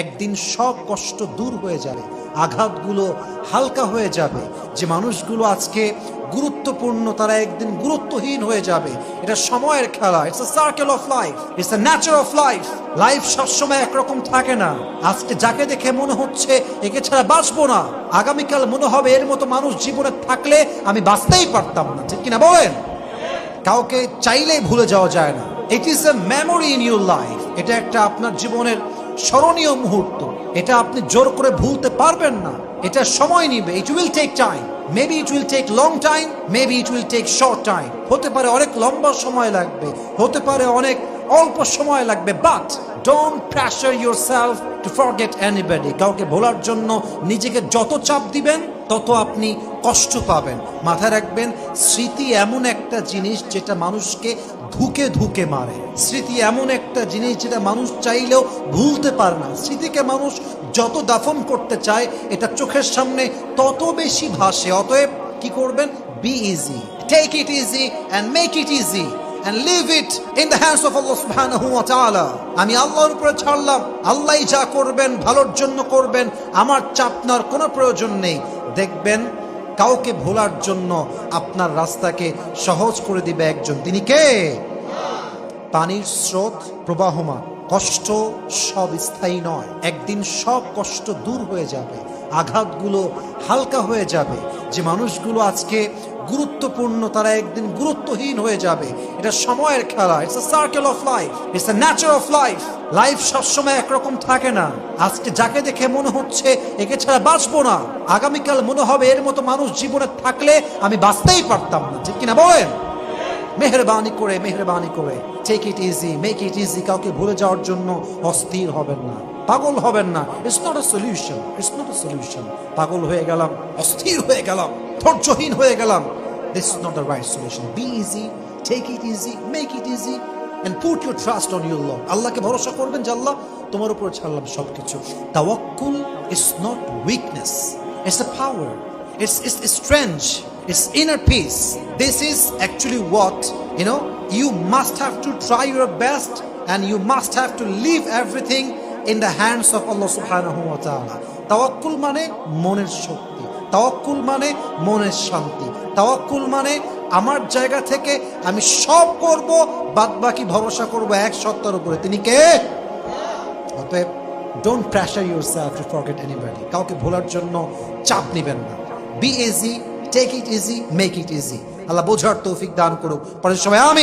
একদিন সব কষ্ট দূর হয়ে যাবে, আঘাতগুলো হালকা হয়ে যাবে। যে মানুষগুলো আজকে গুরুত্বপূর্ণ, তারা একদিন গুরুত্বহীন হয়ে যাবে। এটা সময়ের খেলা it's a circle of life it's a nature of life life সবসময় একরকম থাকে না। আজকে যাকে দেখে মনে হচ্ছে একে ছাড়া বাঁচবো না, আগামীকাল মনে হবে এর মতো মানুষ জীবনে থাকলে আমি বাঁচতেই পারতাম না। ঠিক কিনা বলেন? কাউকে চাইলেই ভুলে যাওয়া যায় না। It is a memory in your life এটা একটা আপনার জীবনের স্মরণীয় মুহূর্ত। এটা আপনি জোর করে ভুলতে পারবেন না। এটা সময় নিবে। It will take time maybe it will take long time maybe it will take short time হতে পারে অনেক লম্বা সময় লাগবে। হতে পারে অনেক অল্প সময় লাগবে। But don't pressure yourself to forget anybody কাউকে ভোলার জন্য নিজেকে যত চাপ দিবেন তত আপনি কষ্ট পাবেন। মাথায় রাখবেন, স্মৃতি এমন একটা জিনিস যেটা মানুষকে ধুকে ধুকে মারে। স্মৃতি এমন একটা জিনিস যেটা মানুষ চাইলেও ভুলতে পারে না। স্মৃতিকে মানুষ যত দাফন করতে চায়, এটা চোখের সামনে তত বেশি ভাসে। অতএব কি করবেন? Be easy take it easy and make it easy and leave it in the hands of Allah subhanahu wa ta'ala. আমি আল্লাহর উপরে ছাড়লাম আল্লাহই যা করবেন, ভালোর জন্য করবেন, আমার চাপনার কোনো প্রয়োজন নেই। দেখবেন, কাউকে ভোলার জন্য আপনার রাস্তাকে সহজ করে দিবে একজন। তিনি কে? পানির স্রোত প্রবাহমান। কষ্ট সব স্থায়ী নয়। একদিন সব কষ্ট দূর হয়ে যাবে। আঘাতগুলো হালকা হয়ে যাবে। যে মানুষগুলো আজকে গুরুত্বপূর্ণ, তারা একদিন গুরুত্বহীন হয়ে যাবে। এটা সময়ের খেলা it's a circle of life it's a nature of life life সবসময় একরকম থাকে না। আজকে যাকে দেখে মনে হচ্ছে একে ছাড়া বাঁচবো না, আগামীকাল মনে হবে এর মতো মানুষ জীবনে থাকলে আমি বাঁচতেই পারতাম না। ঠিক কিনা বলেন? মেহরবানি করে মেহরবানি করে। Take it easy make it easy কাউকে ভুলে যাওয়ার জন্য অস্থির হবেন না। পাগল হবেন না। It's not a solution it's not a solution পাগল হয়ে গেলাম, অস্থির হয়ে গেলাম, ধৈর্যহীন হয়ে গেলাম। This is not the right solution be easy take it easy make it easy and put your trust on your Lord আল্লাহকে ভরসা করবেন যে আল্লাহ তোমার উপর ছাড়লাম সবকিছু তাওয়াক্কুল is not weakness it's a power it's, it's, it's strange it's inner peace this is actually what you know you must have to try your best and you must have to leave everything in the hands of Allah subhanahu wa ta'ala তাওয়াক্কুল মানে মনের শক্তি তাওয়াক্কুল মানে মনের শান্তি। তাওয়াক্কুল মানে আমার জায়গা থেকে আমি সব করব বাদ বাকি ভরসা করব এক সত্তার উপরে। তিনি কে? অতএব don't pressure yourself to forget anybody কাউকে ভোলার জন্য চাপ নেবেন না। Be easy take it easy make it easy Allah বোঝার তৌফিক দান করুক। পরের সময় আমি